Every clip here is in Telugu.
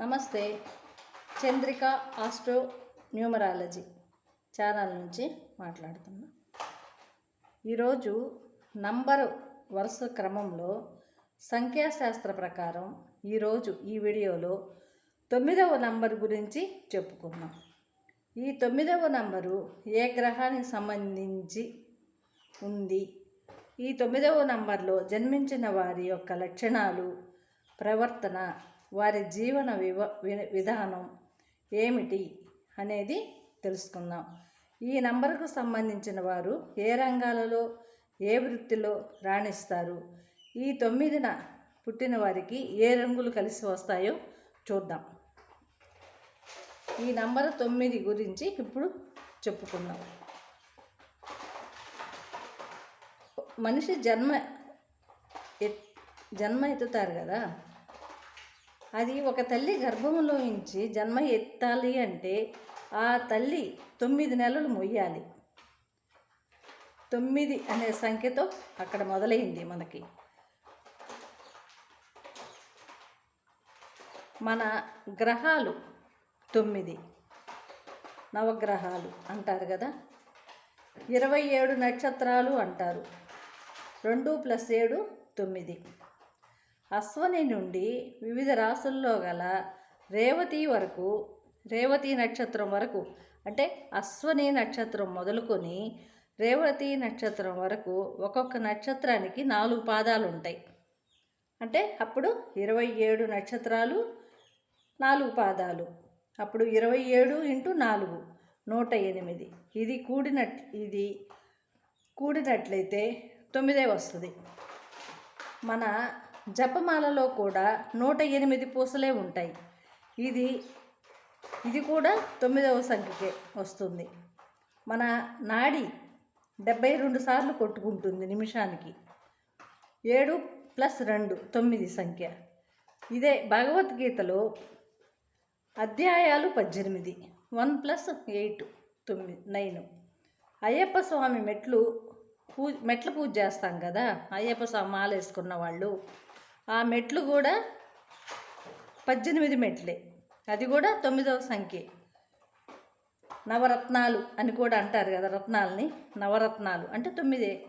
నమస్తే. చంద్రిక ఆస్ట్రో న్యూమరాలజీ ఛానల్ నుంచి మాట్లాడుతున్నా. ఈరోజు నంబరు వరుస క్రమంలో సంఖ్యాశాస్త్ర ప్రకారం ఈరోజు ఈ వీడియోలో తొమ్మిదవ నంబర్ గురించి చెప్పుకుందాం. ఈ తొమ్మిదవ నంబరు ఏ గ్రహానికి సంబంధించి ఉంది? ఈ తొమ్మిదవ నంబర్లో జన్మించిన వారి యొక్క లక్షణాలు ప్రవర్తన వారి జీవన వివ వి- విధానం ఏమిటి అనేది తెలుసుకుందాం. ఈ నంబర్కు సంబంధించిన వారు ఏ రంగాలలో ఏ వృత్తిలో రాణిస్తారు? ఈ తొమ్మిదిన పుట్టిన వారికి ఏ రంగులు కలిసి వస్తాయో చూద్దాం. ఈ నంబర్ తొమ్మిది గురించి ఇప్పుడు చెప్పుకుందాం. మనిషి జన్మ జన్మ ఎత్తుతారు కదా? అది ఒక తల్లి గర్భంలో నుంచి జన్మ ఎత్తాలి అంటే ఆ తల్లి తొమ్మిది నెలలు మొయ్యాలి. తొమ్మిది అనే సంఖ్యతో అక్కడ మొదలైంది మనకి. మన గ్రహాలు తొమ్మిది. నవగ్రహాలు అంటారు కదా? ఇరవై ఏడు నక్షత్రాలు అంటారు. రెండు ప్లస్ ఏడు తొమ్మిది. అశ్వని నుండి వివిధ రాసుల్లో గల రేవతి వరకు రేవతి నక్షత్రం వరకు అంటే అశ్వని నక్షత్రం మొదలుకొని రేవతి నక్షత్రం వరకు ఒక్కొక్క నక్షత్రానికి నాలుగు పాదాలు ఉంటాయి అంటే అప్పుడు ఇరవై ఏడు నక్షత్రాలు నాలుగు పాదాలు. అప్పుడు ఇరవై ఏడు ఇంటూ నాలుగు నూట ఎనిమిది. ఇది కూడినట్ ఇది కూడినట్లయితే తొమ్మిదే వస్తుంది. మన జపమాలలో కూడా నూట ఎనిమిది పూసలే ఉంటాయి. ఇది ఇది కూడా తొమ్మిదవ సంఖ్యకే వస్తుంది. మన నాడి డెబ్బై రెండు సార్లు కొట్టుకుంటుంది నిమిషానికి. ఏడు ప్లస్ రెండు తొమ్మిది సంఖ్య. ఇదే భగవద్గీతలో అధ్యాయాలు పద్దెనిమిది వన్ ప్లస్ ఎయిట్ తొమ్మిది నైన్. అయ్యప్ప స్వామి మెట్లు పూ మెట్ల పూజ చేస్తాం కదా అయ్యప్ప స్వామి మాల వేసుకున్న వాళ్ళు. ఆ మెట్లు కూడా పద్దెనిమిది మెట్లే. అది కూడా తొమ్మిదవ సంఖ్య. నవరత్నాలు అని కూడా అంటారు కదా రత్నాలని. నవరత్నాలు అంటే తొమ్మిదే.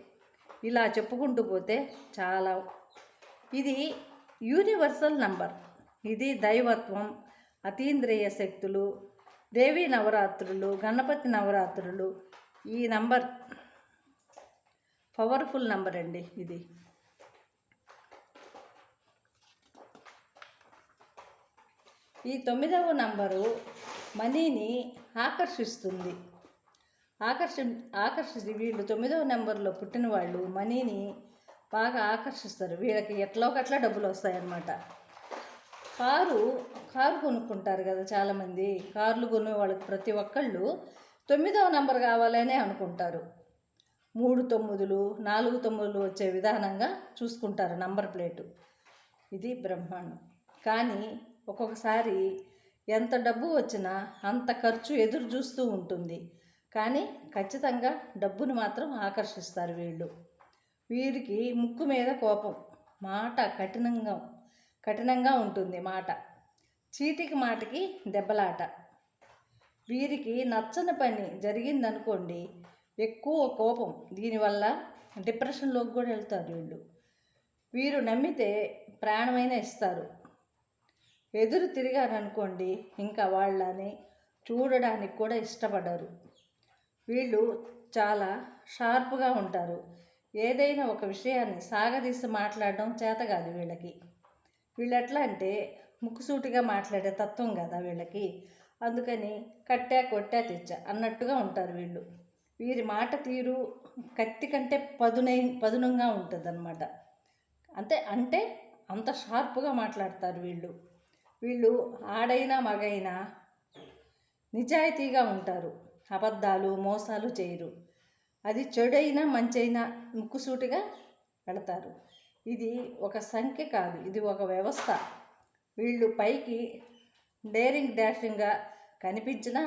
ఇలా చెప్పుకుంటూ పోతే చాలా. ఇది యూనివర్సల్ నంబర్. ఇది దైవత్వం అతీంద్రియ శక్తులు దేవీ నవరాత్రులు గణపతి నవరాత్రులు. ఈ నంబర్ పవర్ఫుల్ నంబర్ అండి ఇది. ఈ తొమ్మిదవ నంబరు మనీని ఆకర్షిస్తుంది. ఆకర్షి ఆకర్షించి వీళ్ళు తొమ్మిదవ నెంబర్లో పుట్టిన వాళ్ళు మనీని బాగా ఆకర్షిస్తారు. వీళ్ళకి ఎట్లా ఒకట్లా డబ్బులు వస్తాయన్నమాట. కారు కారు కొనుక్కుంటారు కదా చాలామంది. కార్లు కొనే వాళ్ళకి ప్రతి ఒక్కళ్ళు తొమ్మిదవ నెంబర్ కావాలనే అనుకుంటారు. మూడు తొమ్మిదిలు నాలుగు తొమ్మిదిలు వచ్చే విధానంగా చూసుకుంటారు నంబర్ ప్లేటు. ఇది బ్రహ్మాండం. కానీ ఒక్కొక్కసారి ఎంత డబ్బు వచ్చినా అంత ఖర్చు ఎదురు చూస్తూ ఉంటుంది. కానీ ఖచ్చితంగా డబ్బును మాత్రం ఆకర్షిస్తారు వీళ్ళు. వీరికి ముక్కు మీద కోపం మాట కఠినంగా కఠినంగా ఉంటుంది మాట. చీటికి మాటకి దెబ్బలాట. వీరికి నచ్చని పని జరిగిందనుకోండి ఎక్కువ కోపం దీనివల్ల డిప్రెషన్లోకి కూడా వెళ్తారు వీళ్ళు. వీరు నమ్మితే ప్రాణమైనా ఇస్తారు. ఎదురు తిరిగారనుకోండి ఇంకా వాళ్ళని చూడడానికి కూడా ఇష్టపడరు. వీళ్ళు చాలా షార్ప్గా ఉంటారు. ఏదైనా ఒక విషయాన్ని సాగదీసి మాట్లాడడం చేత కాదు వీళ్ళకి. వీళ్ళు ఎట్లా అంటే ముక్కుసూటిగా మాట్లాడే తత్వం కదా వీళ్ళకి. అందుకని కట్టా కొట్టా తెచ్చా అన్నట్టుగా ఉంటారు వీళ్ళు. వీరి మాట తీరు కత్తి కంటే పదునై పదునంగా ఉంటుంది అంతే అంటే అంత షార్ప్గా మాట్లాడతారు వీళ్ళు. వీళ్ళు ఆడైనా మగైనా నిజాయితీగా ఉంటారు. అబద్ధాలు మోసాలు చేయరు. అది చెడైనా మంచైనా ముక్కుసూటిగా పెడతారు. ఇది ఒక సంఖ్య కాదు ఇది ఒక వ్యవస్థ. వీళ్ళు పైకి డేరింగ్ డాషింగ్గా కనిపించినా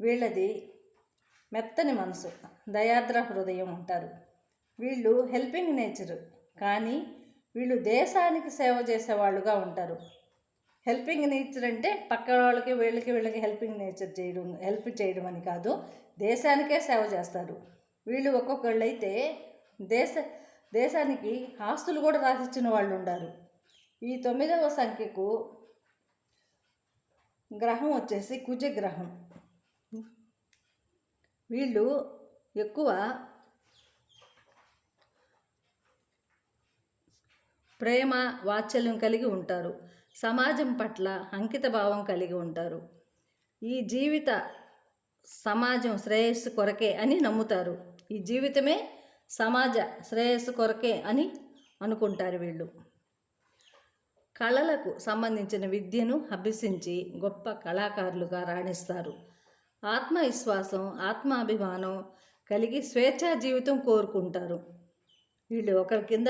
వీళ్ళది మెత్తని మనసు దయాద్ర హృదయం ఉంటారు వీళ్ళు హెల్పింగ్ నేచర్ కానీ వీళ్ళు దేశానికి సేవ చేసేవాళ్ళుగా ఉంటారు. హెల్పింగ్ నేచర్ అంటే పక్క వాళ్ళకి వీళ్ళకి వీళ్ళకి హెల్పింగ్ నేచర్ చేయడం హెల్ప్ చేయడం అని కాదు. దేశానికే సేవ చేస్తారు. వీళ్ళు ఒక్కొక్కళ్ళు అయితే దేశ దేశానికి ఆస్తులు కూడా రాసిచ్చిన వాళ్ళు ఉండారు. ఈ తొమ్మిదవ సంఖ్యకు గ్రహం వచ్చేసి కుజగ్రహం. వీళ్ళు ఎక్కువ ప్రేమ వాత్సల్యం కలిగి ఉంటారు. సమాజం పట్ల అంకిత భావం కలిగి ఉంటారు. ఈ జీవిత సమాజం శ్రేయస్సు కొరకే అని నమ్ముతారు. ఈ జీవితమే సమాజ శ్రేయస్సు కొరకే అని అనుకుంటారు వీళ్ళు. కళలకు సంబంధించిన విద్యను అభ్యసించి గొప్ప కళాకారులుగా రాణిస్తారు. ఆత్మవిశ్వాసం ఆత్మాభిమానం కలిగి స్వేచ్ఛా జీవితం కోరుకుంటారు. వీళ్ళు ఒకరి కింద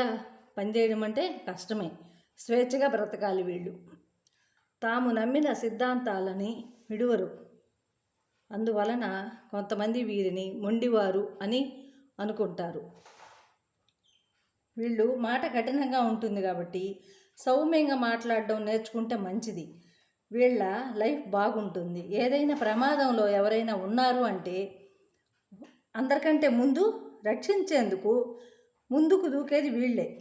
పనిచేయడం అంటే కష్టమే. స్వేచ్ఛగా బ్రతకాలి వీళ్ళు. తాము నమ్మిన సిద్ధాంతాలని విడువరు. అందువలన కొంతమంది వీరిని మొండివారు అని అనుకుంటారు. వీళ్ళు మాట కఠినంగా ఉంటుంది కాబట్టి సౌమ్యంగా మాట్లాడడం నేర్చుకుంటే మంచిది. వీళ్ళ లైఫ్ బాగుంటుంది. ఏదైనా ప్రమాదంలో ఎవరైనా ఉన్నారు అంటే అందరికంటే ముందు రక్షించేందుకు ముందుకు దూకేది వీళ్ళే.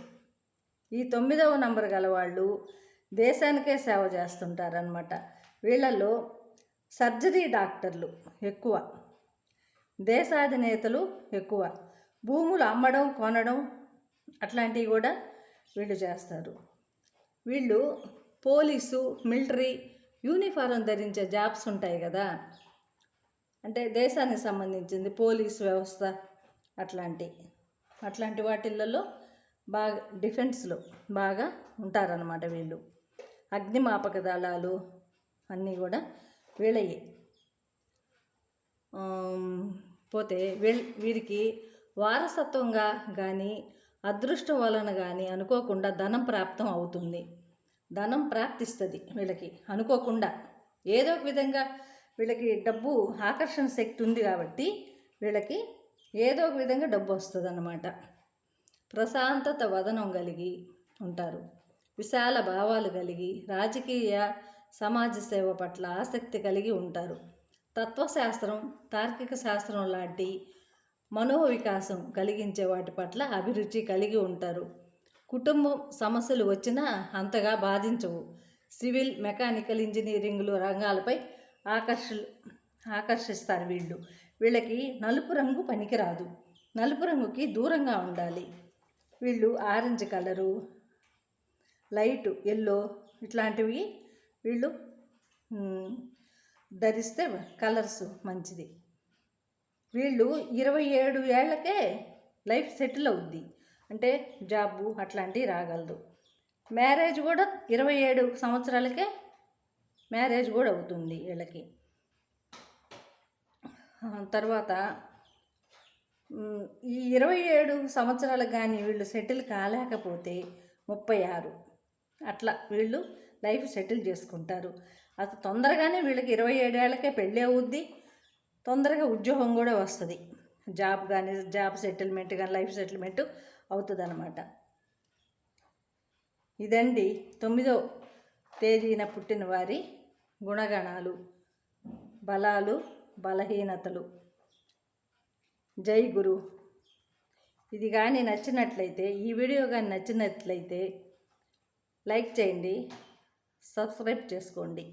ఈ తొమ్మిదవ నంబర్ గల వాళ్ళు దేశానికే సేవ చేస్తుంటారనమాట వీళ్ళల్లో సర్జరీ డాక్టర్లు ఎక్కువ. దేశాధినేతలు ఎక్కువ. భూములు అమ్మడం కొనడం అట్లాంటివి కూడా వీళ్ళు చేస్తారు. వీళ్ళు పోలీసు మిలిటరీ యూనిఫారం ధరించే జాబ్స్ ఉంటాయి కదా. అంటే దేశానికి సంబంధించింది పోలీస్ వ్యవస్థ అట్లాంటి. అట్లాంటి వాటిల్లో బాగా డిఫెన్స్లో బాగా ఉంటారనమాట వీళ్ళు. అగ్నిమాపక దళాలు అన్నీ కూడా వీళ్ళయ్యే పోతే వీళ్ళ వీరికి వారసత్వంగా కానీ అదృష్టం వలన కానీ అనుకోకుండా ధనం ప్రాప్తం అవుతుంది. ధనం ప్రాప్తిస్తుంది వీళ్ళకి అనుకోకుండా. ఏదో ఒక విధంగా వీళ్ళకి డబ్బు ఆకర్షణ శక్తి ఉంది కాబట్టి వీళ్ళకి ఏదో ఒక విధంగా డబ్బు వస్తుంది అన్నమాట ప్రశాంతత వదనం కలిగి ఉంటారు. విశాల భావాలు కలిగి రాజకీయ సమాజ సేవ పట్ల ఆసక్తి కలిగి ఉంటారు. తత్వశాస్త్రం తార్కిక శాస్త్రం లాంటి మనోవికాసం కలిగించే వాటి పట్ల అభిరుచి కలిగి ఉంటారు. కుటుంబం సమస్యలు వచ్చినా అంతగా బాధించవు. సివిల్ మెకానికల్ ఇంజనీరింగ్లు రంగాలపై ఆకర్ష ఆకర్షిస్తారు వీళ్ళు. వీళ్ళకి నలుపు రంగు పనికిరాదు. నలుపు రంగుకి దూరంగా ఉండాలి. వీళ్ళు ఆరెంజ్ కలరు లైట్ ఎల్లో ఇట్లాంటివి వీళ్ళు ధరిస్తే కలర్స్ మంచిది. వీళ్ళు ఇరవై ఏడు ఏళ్ళకే లైఫ్ సెటిల్ అవుద్ది. అంటే జాబు అట్లాంటివి రాగలదు మ్యారేజ్ కూడా ఇరవై ఏడు సంవత్సరాలకే మ్యారేజ్ కూడా అవుతుంది వీళ్ళకి. తర్వాత ఈ ఇరవై ఏడు సంవత్సరాలు కానీ వీళ్ళు సెటిల్ కాలేకపోతే ముప్పై ఆరు. అట్లా వీళ్ళు లైఫ్ సెటిల్ చేసుకుంటారు. అసలు తొందరగానే వీళ్ళకి ఇరవై ఏడేళ్ళకే పెళ్ళి అవుద్ది. తొందరగా ఉద్యోగం కూడా వస్తుంది. జాబ్ కానీ జాబ్ సెటిల్మెంట్ కానీ లైఫ్ సెటిల్మెంట్ అవుతుంది అనమాట ఇదండి తొమ్మిదో తేదీన పుట్టిన వారి గుణగణాలు. బలాలు బలహీనతలు. జై గురు. ఇది కానీ నచ్చినట్లయితే ఈ వీడియో కానీ నచ్చినట్లయితే లైక్ చేయండి సబ్స్క్రైబ్ చేసుకోండి.